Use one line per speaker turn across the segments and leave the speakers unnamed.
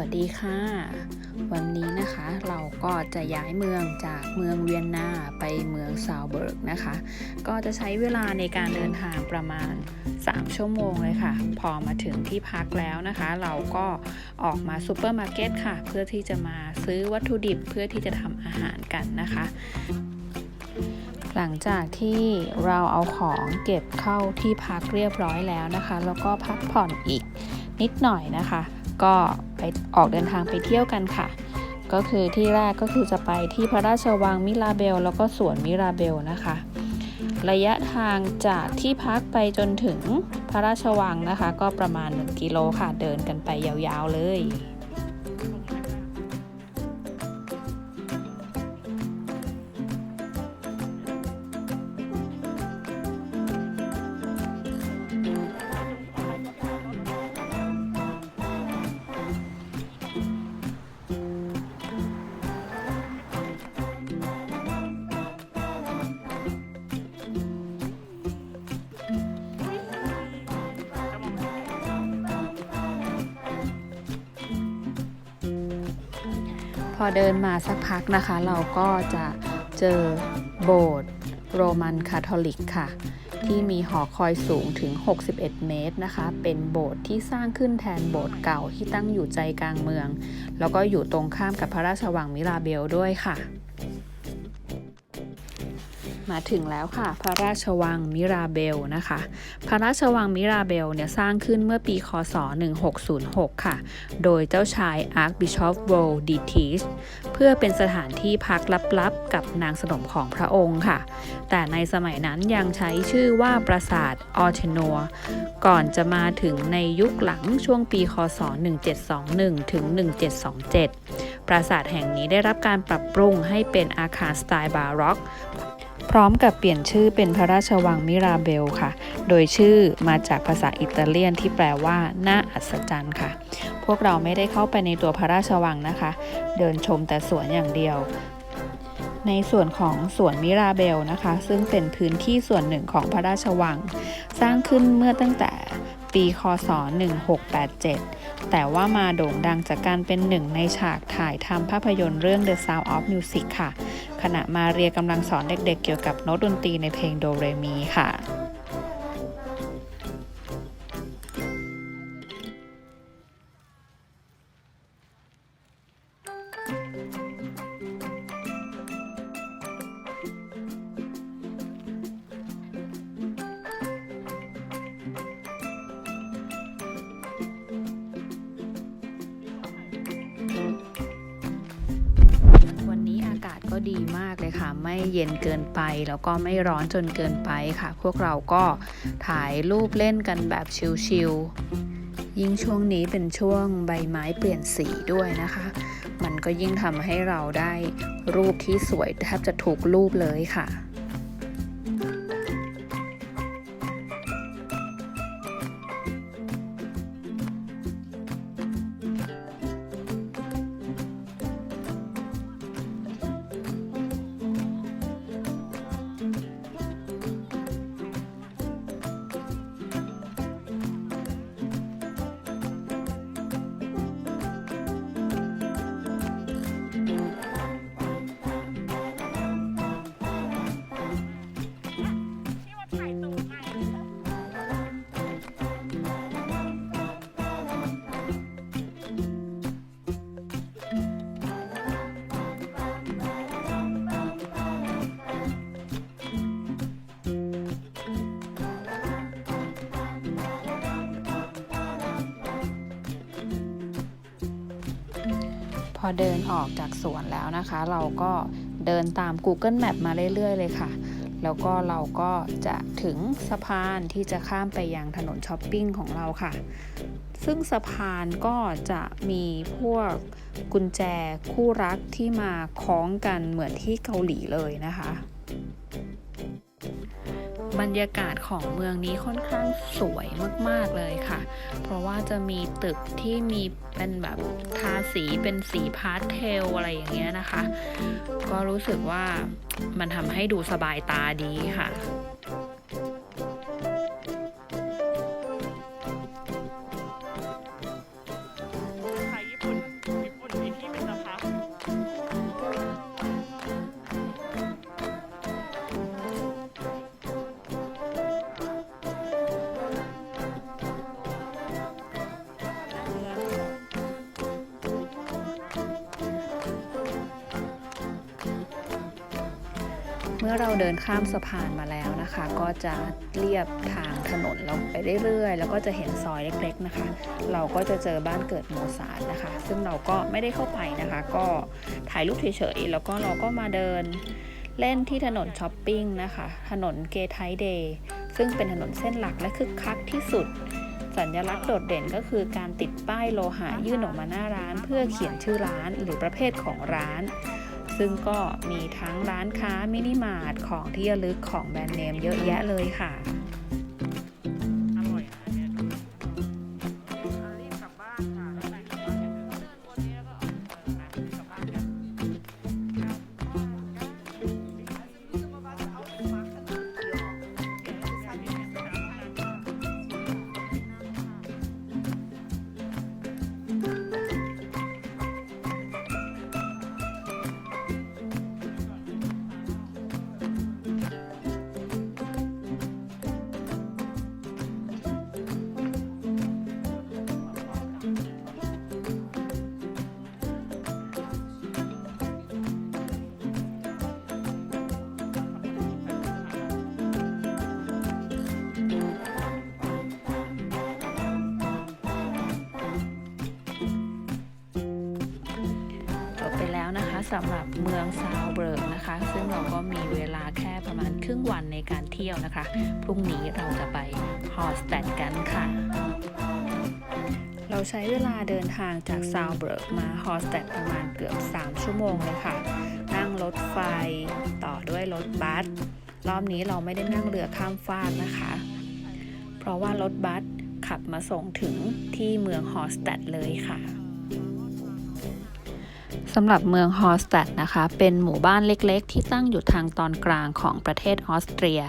วัสดีค่ะ วันนี้นะคะเราก็จะย้ายเมืองจากเมืองเวียนนาไปเมืองซาวเบิร์กนะคะ ก็จะใช้เวลาในการเดินทางประมาณ 3 ชั่วโมงเลยค่ะ พอมาถึงที่พักแล้วนะคะ เราก็ออกมาซูเปอร์มาร์เก็ตค่ะ เพื่อที่จะมาซื้อวัตถุดิบเพื่อที่จะทำอาหารกันนะคะหลังจากที่เราเอาของเก็บเข้าที่พักเรียบร้อยแล้วนะคะ แล้วก็พักผ่อนอีกนิดหน่อยนะคะ ก็ ไปออกเดินทางไปเที่ยวกันค่ะ ก็คือที่แรกก็คือจะไปที่พระราชวังมิราเบล แล้วก็สวนมิราเบลนะคะ ระยะทางจากที่พักไปจนถึงพระราชวังนะคะ ก็ประมาณ 1 กิโลค่ะ เดินกันไปยาวๆเลย อเดินมาสักพักนะคะ เราก็จะเจอโบสถ์โรมันคาทอลิกค่ะ ที่มีหอคอยสูงถึง 61 เมตรนะคะ เป็นโบสถ์ที่สร้างขึ้นแทนโบสถ์เก่าที่ตั้งอยู่ใจกลางเมือง แล้วก็อยู่ตรงข้ามกับพระราชวังมิราเบลด้วยค่ะ มาถึงแล้วค่ะ พระราชวังมิราเบลนะคะ พระราชวังมิราเบลเนี่ยสร้างขึ้นเมื่อปีคศ 1606 ค่ะ โดยเจ้าชาย Archbishop w o l d e t i s เพื่อเป็นสถานที่พักลับๆ กับนางสนมของพระองค์ค่ะ แต่ในสมัยนั้นยังใช้ชื่อว่าปราสาทออเทนัวก่อนจะมาถึงในยุคหลังช่วงปีคศ 1721 ถึง 1727 ปราสาทแห่งนี้ได้รับการปรับปรุงให้เป็นอาคารสไตล์บาร็อก ร้อมกับเปลี่ยนชื่อเป็นพระราชวังมิราเบลค่ะ โดยชื่อมาจากภาษาอิตาเลียนที่แปลว่าน่าอัศจรรย์ค่ะ พวกเราไม่ได้เข้าไปในตัวพระราชวังนะคะ เดินชมแต่สวนอย่างเดียวในส่วนของสวนมิราเบลนะคะ ซึ่งเป็นพื้นที่ส่วนหนึ่งของพระราชวัง สร้างขึ้นเมื่อตั้งแต่ ปี คศ 1687 แต่ว่ามาโด่งดังจากการเป็นหนึ่งในฉากถ่ายทำภาพยนตร์เรื่อง The Sound of Music ค่ะ ขณะมาเรียกำลังสอนเด็กๆเกี่ยวกับโน้ตดนตรีในเพลงโดเรมีค่ะ ไม่เย็นเกินไป แล้วก็ไม่ร้อนจนเกินไปค่ะ พวกเราก็ถ่ายรูปเล่นกันแบบชิลๆยิ่งช่วงนี้เป็นช่วงใบไม้เปลี่ยนสีด้วยนะคะ มันก็ยิ่งทำให้เราได้รูปที่สวยแทบจะถูกรูปเลยค่ะ อเดินออกจากสวนแล้วนะคะ เราก็เดินตาม Google Map มาเรื่อย ๆ เลยค่ะ แล้วก็เราก็จะถึงสะพานที่จะข้ามไปยังถนนช้อปปิ้งของเราค่ะ ซึ่งสะพานก็จะมีพวกกุญแจคู่รักที่มาคล้องกันเหมือนที่เกาหลีเลยนะคะ บรรยากาศของเมืองนี้ค่อนข้างสวยมากๆเลยค่ะ เพราะว่าจะมีตึกที่มีเป็นแบบทาสีเป็นสีพาสเทลอะไรอย่างเงี้ยนะคะ ก็รู้สึกว่ามันทำให้ดูสบายตาดีค่ะ มื่อเราเดินข้ามสะพานมาแล้วนะคะ ก็จะเรียบทางถนนเราไปเรื่อยๆ แล้วก็จะเห็นซอยเล็กๆนะคะ เราก็จะเจอบ้านเกิดโมซาร์นะคะ ซึ่งเราก็ไม่ได้เข้าไปนะคะ ก็ถ่ายรูปเฉยๆ แล้วก็เราก็มาเดินเล่นที่ถนนช้อปปิ้งนะคะ ถนนเกทไทเดย์ซึ่งเป็นถนนเส้นหลักและคึกคักที่สุด สัญลักษณ์โดดเด่นก็คือการติดป้ายโลหะยื่นออกมาหน้าร้าน เพื่อเขียนชื่อร้านหรือประเภทของร้าน ซึ่งก็มีทั้งร้านค้ามินิมาร์ทของที่ระลึกของแบรนด์เนมเยอะแยะเลยค่ะ สำหรับเมืองซาวเบิร์กนะคะ ซึ่งเราก็มีเวลาแค่ประมาณครึ่งวันในการเที่ยวนะคะ พรุ่งนี้เราจะไปฮอสแตดกันค่ะ เราใช้เวลาเดินทางจากซาวเบิร์กมาฮอสแตดประมาณเกือบ 3 ชั่วโมงเลยค่ะ นั่งรถไฟต่อด้วยรถบัส รอบนี้เราไม่ได้นั่งเรือข้ามฟากนะคะ เพราะว่ารถบัสขับมาส่งถึงที่เมืองฮอสแตดเลยค่ะ สำหรับเมืองฮอสแตดนะคะ เป็นหมู่บ้านเล็กๆ ที่ตั้งอยู่ทางตอนกลางของประเทศออสเตรีย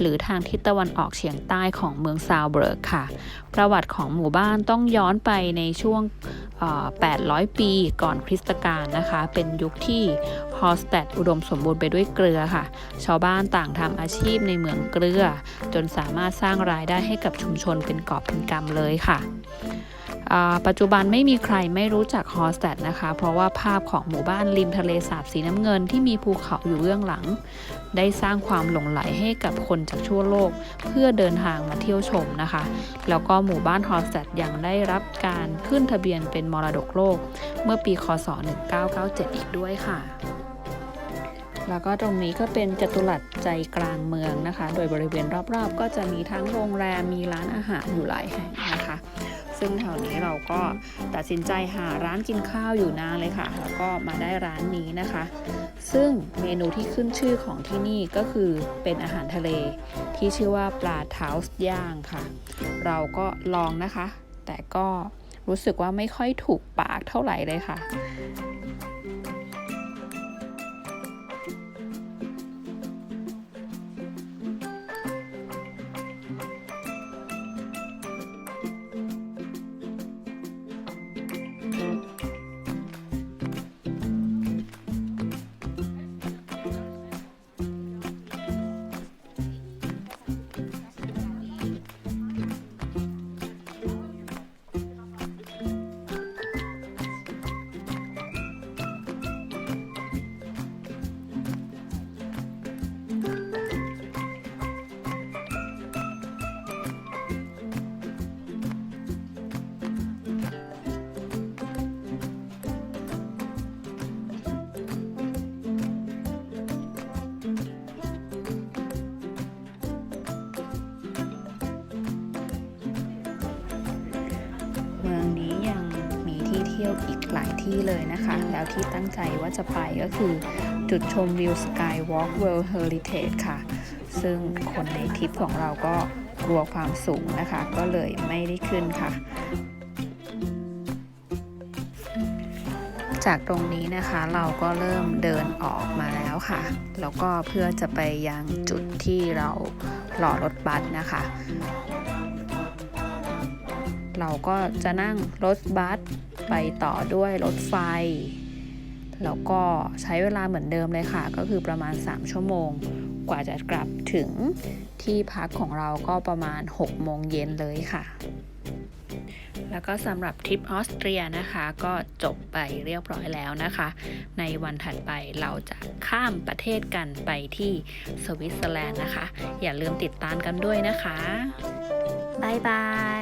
หรือทางทิศตะวันออกเฉียงใต้ของเมืองซาวเบิร์กค่ะ ประวัติของหมู่บ้านต้องย้อนไปในช่วง 800 ปีก่อนคริสตกาลนะคะ เป็นยุคที่ฮอสแตดอุดมสมบูรณ์ไปด้วยเกลือค่ะ ชาวบ้านต่างทำอาชีพในเมืองเกลือ จนสามารถสร้างรายได้ให้กับชุมชนเป็นกอบเป็นกำเลยค่ะ ปัจจุบันไม่มีใครไม่รู้จักฮอสแตดนะคะ เพราะว่าภาพของหมู่บ้านริมทะเลสาบสีน้ำเงินที่มีภูเขาอยู่เบื้องหลัง ได้สร้างความหลงไหลให้กับคนจากทั่วโลก เพื่อเดินทางมาเที่ยวชมนะคะ แล้วก็หมู่บ้านฮอสแตดยังได้รับการขึ้นทะเบียนเป็นมรดกโลก เมื่อปีคศ 1997 อีกด้วยค่ะแล้วก็ตรงนี้ก็เป็นจัตุรัสใจกลางเมืองนะคะ โดยบริเวณรอบๆ ก็จะมีทั้งโรงแรม มีร้านอาหารอยู่หลายแห่งนะคะ ซึ่งแถวนี้เราก็ตัดสินใจหาร้านกินข้าวอยู่นานเลยค่ะ แล้วก็มาได้ร้านนี้นะคะ ซึ่งเมนูที่ขึ้นชื่อของที่นี่ก็คือเป็นอาหารทะเล ที่ชื่อว่าปลาเท้าย่างค่ะ เราก็ลองนะคะ แต่ก็รู้สึกว่าไม่ค่อยถูกปากเท่าไหร่เลยค่ะ ที่เที่ยวอีกหลายที่เลยนะคะ แล้วที่ตั้งใจว่าจะไปก็คือจุดชมวิวสกายวอล์กเวิลด์เฮอริเทจค่ะ ซึ่งคนในทริปของเราก็กลัวความสูงนะคะ ก็เลยไม่ได้ขึ้นค่ะ จากตรงนี้นะคะเราก็เริ่มเดินออกมาแล้วค่ะ แล้วก็เพื่อจะไปยังจุดที่เรารอรถบัสนะคะ เราก็จะนั่งรถบัส ไปต่อด้วยรถไฟ แล้วก็ใช้เวลาเหมือนเดิมเลยค่ะ ก็คือประมาณ 3 ชั่วโมง กว่าจะกลับถึงที่พักของเราก็ประมาณ 6 โมงเย็นเลยค่ะ แล้วก็สำหรับทริปออสเตรียนะคะ ก็จบไปเรียบร้อยแล้วนะคะ ในวันถัดไปเราจะข้ามประเทศกันไปที่สวิตเซอร์แลนด์นะคะ อย่าลืมติดตามกันด้วยนะคะบ๊ายบาย